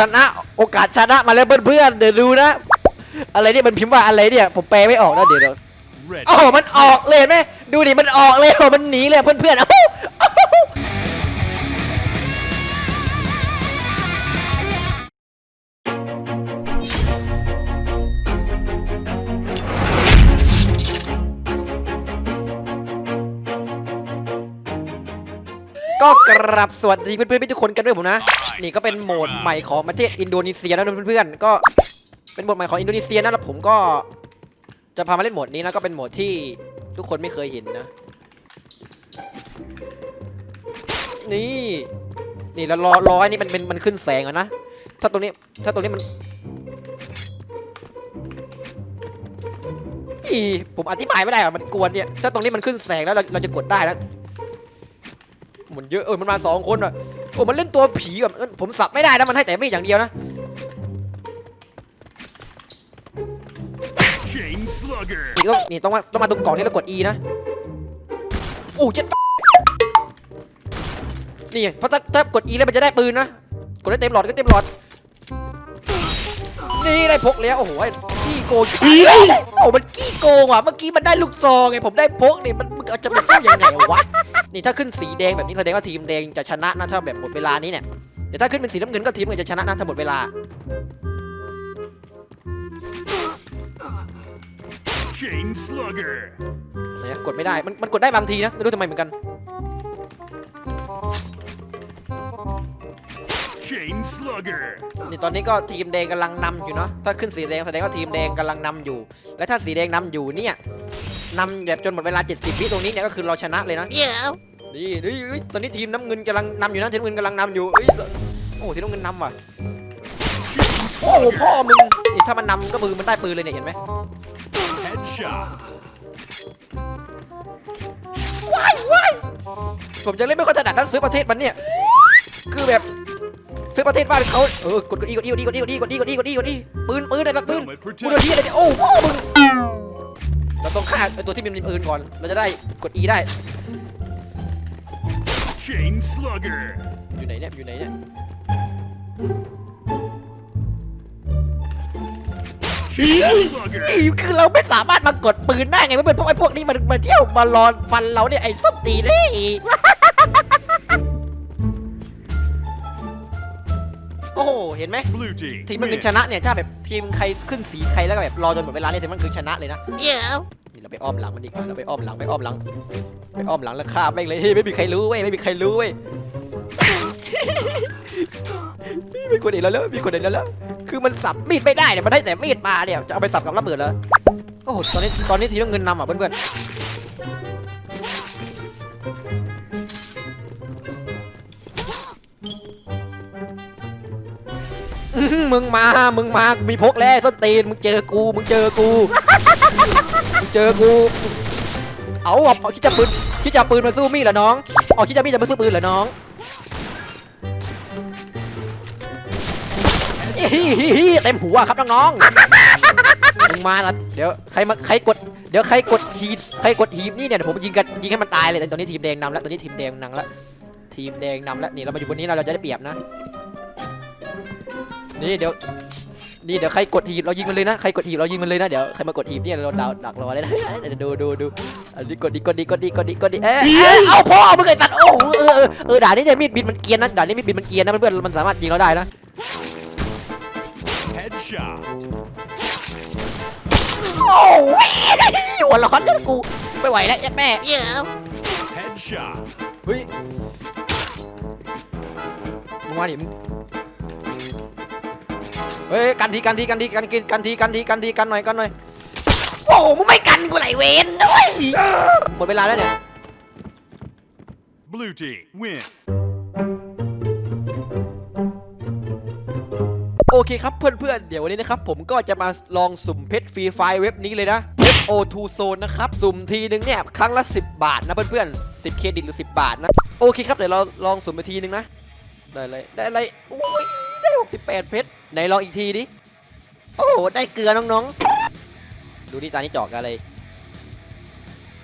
ชนะ โอกาสชนะมาแล้วเพื่อนๆเดี๋ยวดูนะ อะไรเนี่ยมันพิมพ์ว่าอะไรเนี่ยผมแปลไม่ออกนะเดี๋ยวเดี๋ยว Ready. โอ้โหมันออกเลยเห็นไหมดูดิมันออกเลยโอ้โหมันหนีเลยเพื่อนๆ ก็กราบสวัสดีเพื่อนๆทุกคนกันด้วยผมนะ นี่ก็เป็นโหมดใหม่ของประเทศอินโดนีเซียนะเพื่อนๆก็เป็นโหมดใหม่ของอินโดนีเซียนะแล้วผมก็ จะพามาเล่นโหมดนี้นะก็เป็นโหมดที่ทุกคนไม่เคยเห็นนะ นี่ นี่แล้วรอรออ้นี่มันเป็นมันขึ้นแสงอะนะถ้าตรงนี้ถ้าตรงนี้มันอีผมอธิบายไม่ได้อะมันกวนเนี่ยถ้าตรงนี้มันขึ้นแสงแล้วเราเราจะกดได้แล้ว มันเยอะเออมันมาสองคนอะโอ้มันเล่นตัวผีแบบเออผมสับไม่ได้นะมันให้แต่ไม่อย่างเดียวนะ Chain Slugger. นี่ต้องนี่ต้องมาต้องมาตรงกล่องนี้แล้วกด E นะอู้เจ็ดนี่เพราะถ้าถ้ากด E แล้วมันจะได้ปืนนะ กดได้เต็มหลอดก็เต็มหลอด นี่ได้พกแล้วโอ้โหไอ้ ขี้โกงโอ้มันขี้โกงว่ะ เมื่อกี้มันได้ลูกซองไง ผมได้พกนี่มันมึงเอาจะไปสู้ยังไงวะ นี่ถ้าขึ้นสีแดงแบบนี้แสดงว่าทีมแดงจะชนะนะถ้าแบบหมดเวลานี้เนี่ยแต่ถ้าขึ้นเป็นสีน้ำเงินก็ทีมเงินจะชนะนะถ้าหมดเวลา Chain Slugger. เนี่ยกดไม่ได้ มันมันกดได้บางทีนะ ไม่รู้ทำไมเหมือนกัน นี่ตอนนี้ก็ทีมแดงกำลังนำอยู่เนาะถ้าขึ้นสีแดงแสดงว่าทีมแดงกำลังนำอยู่ และถ้าสีแดงนำอยู่เนี่ยนำแบบจนหมดเวลา 70วิตรงนี้เนี่ยก็คือเราชนะเลยนะเดี๋ยวนี่นี่เอ้ยตอนนี้ทีมน้ำเงินกำลังนำอยู่นะทีมน้ำเงินกำลังนำอยู่เอ้ยโอ้โหทีมน้ำเงินนำว่ะ Chain โอ้โห Slugger. พ่อมึงนี่ถ้ามันนำก็มือมันได้ปืนเลยเนี่ยเห็นไหม Headshot. ผมจะเล่นไม่ค่อยถนัดนั้นซื้อประเทศมันเนี่ย คือแบบ ซื้อประเทศบ้านเขาเออกดกดอีกดอีกดอีกดอีกดอีกดอีกดอีกดอีกดอีปืนปืนอะไรสักปืน Helmet กูโดน protect. ที่อะไรเนี่ยโอ้พ่อมึงเราต้องฆ่าไอ้ตัวที่มันมีปืนก่อน เราจะได้กด E ได้ Chain Slugger. อยู่ไหนเนี่ยอยู่ไหนเนี่ย Chain Slugger. อีคือเราไม่สามารถมากดปืนได้ไงไม่เป็นพวกไอ้พวกนี้มันมาเที่ยวมารอฟันเราเนี่ยไอ้ส้นตีน อ้โห เห็นไหม Blue team. ทีมมัน win. คือชนะเนี่ย ถ้าแบบทีมใครขึ้นสีใครแล้วก็แบบรอจนหมดเวลาเนี่ยทีมมันคือชนะเลยนะเดี๋ยวนี่เราไปอ้อมหลังมันดีกว่าเราไปอ้อมหลังไปอ้อมหลัง ไปอ้อมหลังแล้วฆ่าแม่งเลยเฮ้ยไม่มีใครรู้เว้ยไม่มีใครรู้เว้ยไม่มีคนเห็นแล้วแล้วมีคนเห็นแล้วแล้วคือมันสับมีดไม่ได้เนี่ยมันได้แต่มีดมาเนี่ยจะเอาไปสับกับระเบิดแล้วโอ้โหตอนนี้ตอนนี้ทีมน้ำเงินนำอะเพื่อนๆ มึงมามึงมามีพกแล้วส้นตีนมึงเจอกูมึงเจอกูมึงเจอกูเอาเอาเอาคิดจะปืนคิดจะปืนมาสู้มีดเหรอน้องเอาคิดจะมีดจะมาสู้ปืนเหรอน้องเต็มหัวครับน้องๆมึงมาละเดี๋ยวใครมาใครกดเดี๋ยวใครกดหีบใครกดหีบนี่เนี่ยผมยิงกันยิงให้มันตายเลยแต่ตอนนี้ทีมแดงนำแล้วตอนนี้ทีมแดงนำแล้วทีมแดงนำแล้วนี่เรามาอยู่บนนี้เราจะได้เปรียบนะ นี่เดี๋ยวนี่เดี๋ยวใครกดหีบเรายิงมันเลยนะใครกดหีบเรายิงมันเลยนะเดี๋ยวใครมากดหีบเนี่ยเราดาวดักรอเลยนะเดี๋ยวดูดูดูอันนี้กดดีกดดีกดดีกดดีกดดีเอ๊ะเอ๊ะเอาพ่อมึงไอ้สัตว์โอ้โหเออเออเออด่านนี้เนี่ยมีดบินมันเกรียนนะด่านนี้มีดบินมันเกรียนนะเพื่อนๆมันสามารถยิงเราได้นะ Headshot. โอ้ยหัวร้อนเลยกูไม่ไหวแล้วยัดแม่เดี๋ยว Headshot. เฮ้ยมึงมาดิมึง เฮ้ยกันทีกันทีกันทีกันกินกันทีกันทีกันทีกันหน่อยกันหน่อยโอ้โหมึงไม่กันกูไหลเวนด้วยหมดเวลาแล้วเนี่ย Blue team. Win. โอเคครับเพื่อนๆ เดี๋ยววันนี้นะครับผมก็จะมาลองสุ่มเพชรฟรีไฟล์เว็บนี้เลยนะ FO2 Zone นะครับ สุ่มทีนึงเนี่ย ครั้งละ 10 บาทนะเพื่อนๆ 10 เครดิตหรือ 10 บาทนะ โอเคครับ เดี๋ยวเราลองสุ่มไปทีนึงนะ ได้อะไรได้อะไรโอ้ย ได้68เพชรไหนลองอีกทีดิ โอ้โห ได้เกลือน้องๆ ดูดิตานี้จอกอะไร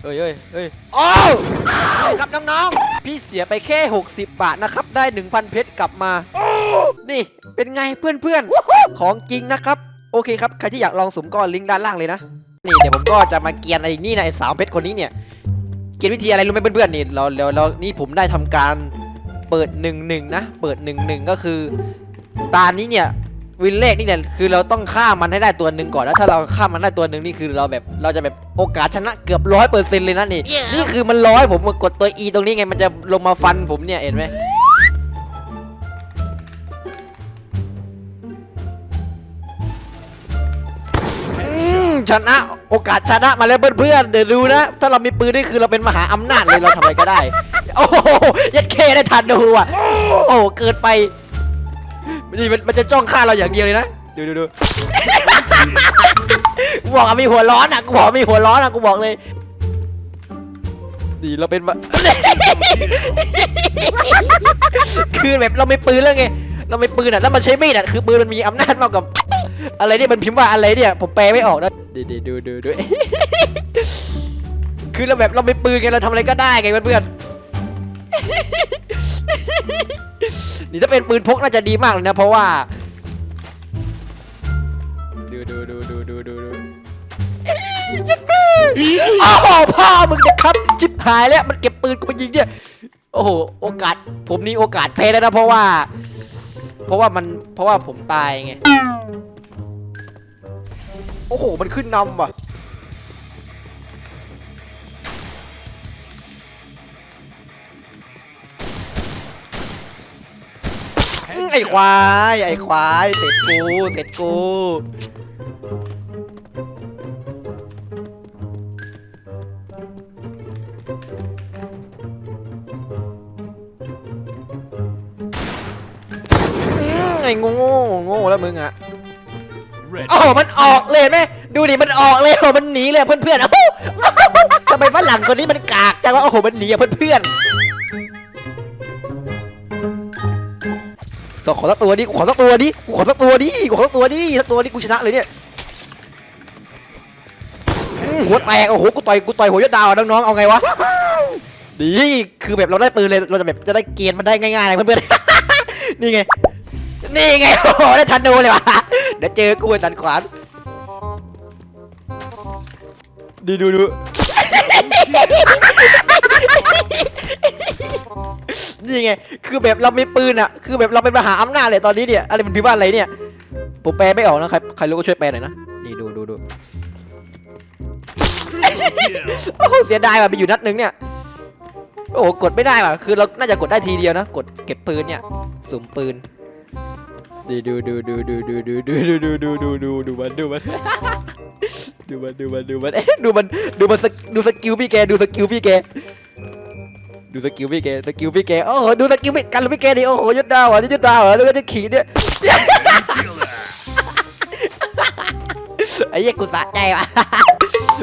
เฮ้ยเฮ้ยเฮ้ยโอ้ครับน้องๆ พี่เสียไปแค่ 60 บาทนะครับ ได้ 1,000 เพชรกลับมา นี่เป็นไงเพื่อนๆ ของจริงนะครับ โอเคครับ ใครที่อยากลองสุ่มก็ลิงก์ด้านล่างเลยนะ นี่เดี๋ยวผมก็จะมาเกียนไอ้นี่นะไอ้สาวเพชรคนนี้เนี่ย เกียนวิธีอะไรรู้ไหมเพื่อนๆ นี่เราเราเรานี่ผมได้ทำการเปิดหนึ่งหนึ่งนะ เปิดหนึ่งหนึ่งก็คือ ตานี้เนี่ยวินเลขนี่เนี่ยคือเราต้องฆ่ามันให้ได้ตัวหนึ่งก่อนแล้วถ้าเราฆ่ามันได้ตัวหนึ่งนี่คือเราแบบเราจะแบบโอกาสชนะเกือบร้อยเปอร์เซ็นต์เลยนะนี่นี่คือมันร้อยผมมากดตัว E ตรงนี้ไงมันจะลงมาฟันผมเนี่ยเห็นไหมอืมชนะโอกาสชนะมาแล้วเพื่อนๆเดี๋ยวดูนะ ถ้าเรามีปืนนี่คือเราเป็นมหาอำนาจเลยเราทำอะไรก็ได้ โอ้โหยัดเคได้ทันดูอะโอ้โหเกินไป นี่มันมันจะจ้องฆ่าเราอย่างเดียวเลยนะดูดูดู กูบอกว่ามีหัวร้อนอะกูบอกว่ามีหัวร้อนอะกูบอกเลยดีเราเป็นแบบคือแบบเราไม่ปืนแล้วไงเราไม่ปืนอะแล้วมันใช้มีดอะคือปืนมันมีอำนาจมากกว่าอะไรเนี่ยมันพิมพ์ว่าอะไรเนี่ย ผมแปลไม่ออกนะดูดูดูดูดูคือเราแบบเราไม่ปืนไงเราทำอะไรก็ได้ไงเพื่อนๆ นี่ถ้าเป็นปืนพกน่าจะดีมากเลยนะ เพราะว่า ดูดูดูดูดูดูดูอ้าวพ่อมึงนะครับจิบหายแล้วมันเก็บปืนกูไปยิงเนี่ย โอ้โหโอกาส ผมนี่โอกาสแพ้แล้วนะเพราะว่า เพราะว่ามันเพราะว่าผมตายไง โอ้โห มันขึ้นนำว่ะ ไอ้ควาย ไอ้ควาย เสร็จกู เสร็จกูอื้อไอ้โง่โง่แล้วมึงอะ Red โอ้โหมันออกเลยเห็นไหมดูดิมันออกเลยโอ้โหมันหนีเลยเพื่อนๆเอ้าทำไมฝรั่งคนนี้มันกากจังวะโอ้โหมันหนีอะเพื่อนๆ ขอสักตัวดิกูขอสักตัวดิกูขอสักตัวดิกูขอสักตัวดิสักตัวดิกูชนะเลยเนี่ยหัวแตกโอ้โหกูต่อยกูต่อยหัวยศดาวอะน้องๆเอาไงวะดีคือแบบเราได้ปืนเลยเราจะแบบจะได้เกณฑ์มันได้ง่ายๆเลยเพื่อนๆนี่ไงนี่ไงโอ้โหได้ทันดูเลยวะเดี๋ยวเจอกูไอ้ตันขวานดีดูดู นี่ไง คือแบบเรามีปืนอะคือแบบเราเป็นมหาอำนาจเลยตอนนี้เนี่ย อะไรมันพิมพ์ว่าอะไรเนี่ย ผมแปลไม่ออกนะใคร ใครรู้ก็ช่วยแปลหน่อยนะ นี่ดูดูดูโอ้เสียดายว่ะไปอยู่นัดหนึงเนี่ย โอ้โหกดไม่ได้ว่ะ คือเรา น่าจะกดได้ทีเดียวนะ กดเก็บปืนเนี่ย สุ่มปืนดีดูดูดูดูดูดูดูดูดูดูดูดูดูมันดูมันดูมันดูมันดูมันเอ๊ะดูมันดูมันดูสกิลพี่แกดูสกิลพี่แก ดูสกิลพี่แกสกิลพี่แกโอ้โหดูสกิลพี่กันพี่แกดิโอ้โหยศดาวอะนี่ยศดาวอะแล้วก็จะขี่เนี่ย Killer. ไอ้เหี้ยกูสะใจว่ะ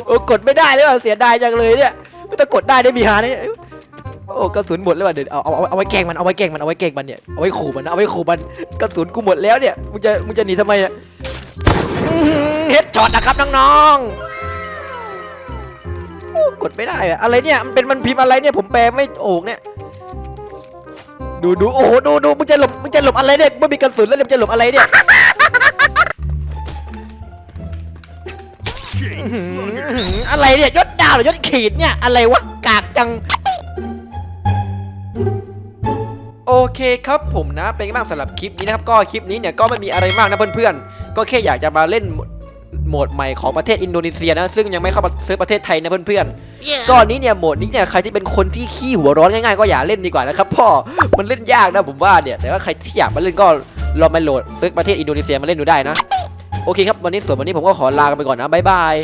โอ้กดไม่ได้เลยว่ะเสียดายจังเลยเนี่ยถ้ากดได้ได้มีหาเนี่ยโอ้กระสุนหมดแล้วว่ะเดี๋ยวเอาเอาเอาเอาไว้แกล้งมันเอาไว้แกล้งมันเอาไว้แกล้งมันเนี่ยเอาไว้ขู่มันนะเอาไว้ขู่มันกระสุนกูหมดแล้วเนี่ยมึงจะมึงจะหนีทำไมเนี่ยเฮดช็อตนะครับน้องๆโอ้ กดไม่ได้อะอะไรเนี่ยมันเป็นมันพิมพ์อะไรเนี่ยผมแปลไม่โอกเนี่ยดูดูโอ้โหดูดูมึงจะหลบมึงจะหลบอะไรเนี่ยไม่มีกระสุนแล้วเนี่ยมึงจะหลบอะไรเนี่ย Chain อื้อ slugger. หืออะไรเนี่ยยศดาวหรือยศขีดเนี่ยอะไรวะกากจัง โอเคครับผมนะเป็นไงบ้างสำหรับคลิปนี้นะครับก็คลิปนี้เนี่ยก็ไม่มีอะไรมากนะเพื่อนๆก็แค่อยากจะมาเล่นโหมดใหม่ของประเทศอินโดนีเซียนะซึ่งยังไม่เข้ามาซื้อประเทศไทยนะเพื่อนๆก็อันนี้เนี่ยโหมดนี้เนี่ยใครที่เป็นคนที่ขี้หัวร้อนง่ายๆก็อย่าเล่นดีกว่านะครับพ่อมันเล่นยากนะผมว่าเนี่ยแต่ว่าใครที่อยากมาเล่นก็ลองมาโหลดซื้อประเทศอินโดนีเซียมาเล่นดูได้นะโอเคครับวันนี้ส่วนวันนี้ผมก็ขอลากันไปก่อนนะบ๊ายบาย